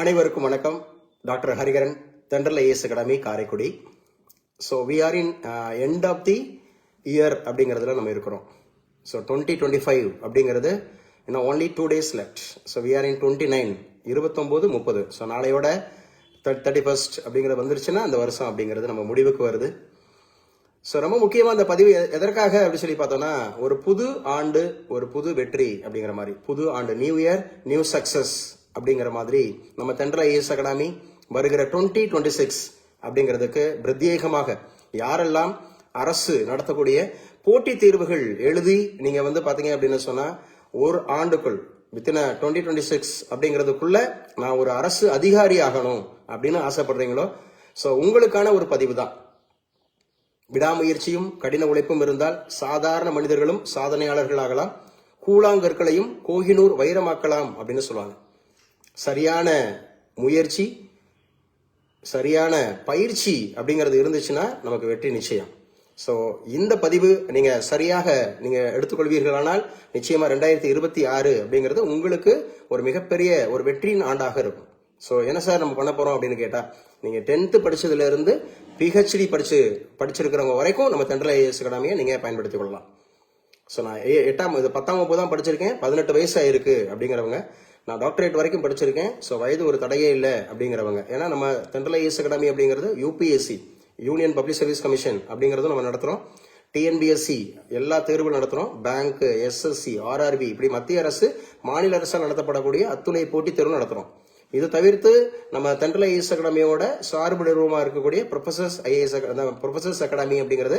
அனைவருக்கும் வணக்கம். Doctor Hariharan Thendral IAS academy Karaikudi. So we are in end of the year அப்படிங்கிறதுல நம்ம இருக்கிறோம். ஸோ டுவெண்ட்டி டுவெண்ட்டி ஃபைவ் அப்படிங்கிறது இன்னும் only two days left so we are in twenty nine இருபத்தொம்போது முப்பது. So நாளையோட thirty first அப்படிங்கிறது வந்துருச்சுன்னா அந்த வருஷம் அப்படிங்கிறது நம்ம முடிவுக்கு வருது. ஸோ ரொம்ப முக்கியமாக அந்த பதிவு எதற்காக அப்படின்னு சொல்லி பார்த்தோம்னா ஒரு புது ஆண்டு ஒரு புது வெற்றி அப்படிங்கிற மாதிரி. புது ஆண்டு நியூ இயர் நியூ சக்ஸஸ் அப்படிங்கிற மாதிரி நம்ம தென்றல் ஐஏஎஸ் அகாடமி வருகிற டுவெண்ட்டி டுவெண்ட்டி சிக்ஸ் அப்படிங்கிறதுக்கு பிரத்யேகமாக யாரெல்லாம் அரசு நடத்தக்கூடிய போட்டித் தேர்வுகள் எழுதி நீங்கள் வந்து பார்த்தீங்க அப்படின்னு சொன்னால் ஒரு ஆண்டுக்குள் வித்தின் டுவெண்ட்டி டுவெண்ட்டி சிக்ஸ் அப்படிங்கிறதுக்குள்ள நான் ஒரு அரசு அதிகாரி ஆகணும் அப்படின்னு ஆசைப்படுறீங்களோ? ஸோ உங்களுக்கான ஒரு பதிவு தான் விடாமுயற்சியும் கடின உழைப்பும் இருந்தால் சாதாரண மனிதர்களும் சாதனையாளர்களாகலாம். கூழாங்கற்களையும் கோகினூர் வைரமாக்கலாம் அப்படின்னு சொல்லுவாங்க. சரியான முயற்சி சரியான பயிற்சி அப்படிங்கிறது இருந்துச்சுன்னா நமக்கு வெற்றி நிச்சயம். ஸோ இந்த பதிவு நீங்கள் சரியாக நீங்கள் எடுத்துக்கொள்வீர்களானால் நிச்சயமாக ரெண்டாயிரத்தி இருபத்தி ஆறு அப்படிங்கிறது உங்களுக்கு ஒரு மிகப்பெரிய ஒரு வெற்றியின் ஆண்டாக இருக்கும். ஸோ என்ன சார் நம்ம பண்ண போகிறோம் அப்படின்னு கேட்டால் நீங்கள் டென்த்து படித்ததுலேருந்து பிஹெச்டி படித்து படிச்சிருக்கிறவங்க வரைக்கும் நம்ம தென்றல் ஐஏஎஸ் அகாடமியை நீங்கள் பயன்படுத்திக் கொள்ளலாம். ஸோ நான் ஏ- எட்டாம் இது பத்தாம் வகுப்பு தான் படிச்சிருக்கேன் பதினெட்டு வயசு ஆயிருக்கு அப்படிங்கிறவங்க நான் டாக்டரேட் வரைக்கும் படிச்சிருக்கேன். ஸோ வயது ஒரு தடையே இல்லை அப்படிங்கிறவங்க. ஏன்னா நம்ம தென்றல் ஐஎஸ் அகாடமி அப்படிங்கிறது UPSC union public service commission அப்படிங்கிறதும் நம்ம நடத்துகிறோம் டிஎன்பிஎஸ்சி எல்லா தேர்வுகளும் நடத்துகிறோம் பேங்க் எஸ்எஸ்சி ஆர்ஆர்பி இப்படி மத்திய அரசு மாநில அரசால் நடத்தப்படக்கூடிய அத்துணை போட்டித் தேர்வு நடத்துகிறோம் இது தவிர்த்து நம்ம தென்றல் ஐஏஎஸ் அகாடமியோட சார்பு நிறுவனமாக இருக்கக்கூடிய ப்ரொஃபசர்ஸ் ஐஏஎஸ் ப்ரொஃபசர்ஸ் அகாடமி அப்படிங்கிறது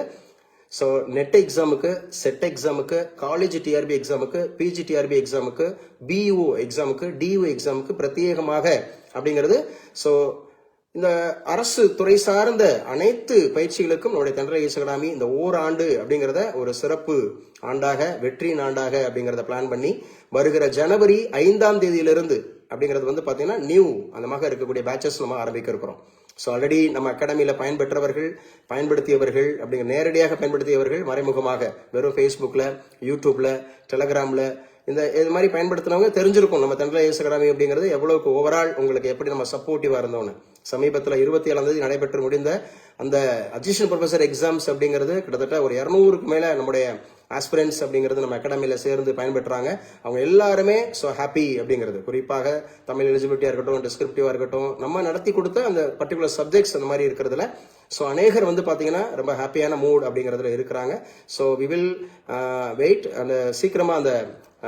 ஸோ நெட் எக்ஸாமுக்கு செட் எக்ஸாமுக்கு காலேஜ் டிஆர்பி எக்ஸாமுக்கு பிஜி டிஆர்பி எக்ஸாமுக்கு பிஇஓ எக்ஸாமுக்கு டியூ எக்ஸாமுக்கு பிரத்யேகமாக அப்படிங்கிறது. ஸோ இந்த அரசு துறை சார்ந்த அனைத்து பயிற்சிகளுக்கும் நம்முடைய தென்றல் இயேசு அகாடமி இந்த ஓராண்டு அப்படிங்கிறத ஒரு சிறப்பு ஆண்டாக வெற்றியின் ஆண்டாக அப்படிங்கிறத பிளான் பண்ணி வருகிற ஜனவரி ஐந்தாம் தேதியிலிருந்து அப்படிங்கிறது வந்து பார்த்தீங்கன்னா நியூ அந்த மாதிரி இருக்கக்கூடிய பேச்சஸ் நம்ம ஆரம்பிக்க இருக்கிறோம். ஸோ ஆல்ரெடி நம்ம அகாடமியில் பயன்பெற்றவர்கள் பயன்படுத்தியவர்கள் அப்படிங்கிற நேரடியாக பயன்படுத்தியவர்கள் மறைமுகமாக வெறும் ஃபேஸ்புக்கில் யூடியூப்பில் டெலகிராமில் இந்த இது மாதிரி பயன்படுத்தினவங்க தெரிஞ்சிருக்கும். நம்ம தென்றல் ஐஎஸ் அகாடமி அப்படிங்கிறது எவ்வளவுக்கு ஓவரால் உங்களுக்கு எப்படி நம்ம சப்போர்ட்டிவாக இருந்தோன்னு சமீபத்தில் இருபத்தி ஏழாம் தேதி நடைபெற்று முடிந்த அந்த அசிஸ்டன்ட் ப்ரொஃபசர் எக்ஸாம்ஸ் அப்படிங்கிறது கிட்டத்தட்ட ஒரு இரநூறுக்கு மேலே நம்முடைய ஆஸ்பிரன்ஸ் அப்படிங்கிறது நம்ம அகாடமியில் சேர்ந்து பயன்பெற்றாங்க. அவங்க எல்லாருமே ஸோ ஹாப்பி அப்படிங்கிறது. குறிப்பாக தமிழ் எலிஜிபிலிட்டியாக இருக்கட்டும் டிஸ்கிரிப்டிவாக இருக்கட்டும் நம்ம நடத்தி கொடுத்த அந்த பர்டிகுலர் சப்ஜெக்ட்ஸ் அந்த மாதிரி இருக்கிறதுல ஸோ அநேகர் வந்து பார்த்தீங்கன்னா ரொம்ப ஹாப்பியான மூட் அப்படிங்கிறதுல இருக்கிறாங்க. ஸோ வி வில் வெயிட் அந்த சீக்கிரமாக அந்த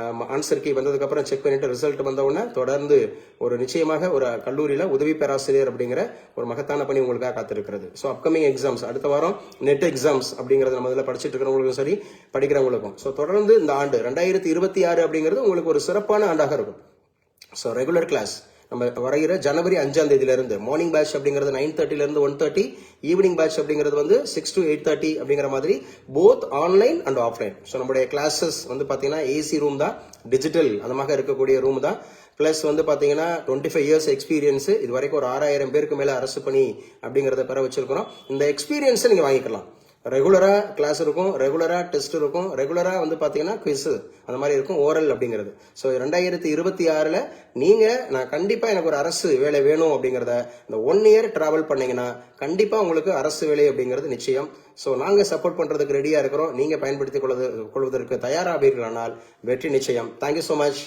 uh, ஆன்சர் கீ வந்ததுக்கப்புறம் செக் பண்ணிட்டு ரிசல்ட் வந்தவுடனே தொடர்ந்து ஒரு நிச்சயமாக ஒரு கல்லூரியில் உதவி பேராசிரியர் அப்படிங்கிற ஒரு மகத்தான பணி உங்களுக்காக காத்திருக்கிறது. ஸோ அப்கமிங் எக்ஸாம்ஸ் அடுத்த வாரம் நெட் எக்ஸாம்ஸ் அப்படிங்கிறது நம்ம இதில் படிச்சுட்டு இருக்கிறவங்களுக்கும் சரி படிக்கிறவங்களுக்கும். ஸோ தொடர்ந்து இந்த ஆண்டு ரெண்டாயிரத்தி இருபத்தி ஆறு அப்படிங்கிறது உங்களுக்கு ஒரு சிறப்பான ஆண்டாக இருக்கும். ஸோ ரெகுலர் கிளாஸ் நம்ம வரைகிற ஜனவரி அஞ்சாம் தேதியிலிருந்து மார்னிங் பேட்ச் அப்படிங்கிறது நைன் தேர்ட்டிலேருந்து ஒன் தேர்ட்டி ஈவினிங் பேட்ச் அப்படிங்கிறது வந்து சிக்ஸ் டு எயிட் தேர்ட்டி அப்படிங்கிற மாதிரி both online and offline so நம்முடைய கிளாஸஸ் வந்து பார்த்தீங்கன்னா ஏசி ரூம் தான் டிஜிட்டல் அந்த மாதிரி இருக்கக்கூடிய ரூம் தான். ப்ளஸ் வந்து பார்த்தீங்கன்னா டுவெண்ட்டி ஃபைவ் இயர்ஸ் எக்ஸ்பீரியன்ஸ் இது வரைக்கும் ஒரு ஆறாயிரம் பேருக்கு மேலே அரசு பணி அப்படிங்கிறத பெற வச்சிருக்கிறோம். இந்த எக்ஸ்பீரியன்ஸை நீங்கள் வாங்கிக்கலாம். ரெகுலராக கிளாஸ் இருக்கும் ரெகுலராக டெஸ்ட் இருக்கும். ரெகுலராக வந்து பார்த்தீங்கன்னா குவிஸு அந்த மாதிரி இருக்கும் ஓரல் அப்படிங்கிறது. ஸோ ரெண்டாயிரத்தி இருபத்தி ஆறில் நீங்கள் நான் கண்டிப்பாக எனக்கு ஒரு அரசு வேலை வேணும் அப்படிங்கிறத இந்த ஒன் இயர் ட்ராவல் பண்ணிங்கன்னா கண்டிப்பாக உங்களுக்கு அரசு வேலை அப்படிங்கிறது நிச்சயம். ஸோ நாங்கள் சப்போர்ட் பண்ணுறதுக்கு ரெடியாக இருக்கிறோம். நீங்கள் பயன்படுத்திக் கொள்வது கொள்வதற்கு தயாராவீர்களானால் வெற்றி நிச்சயம். Thank you so much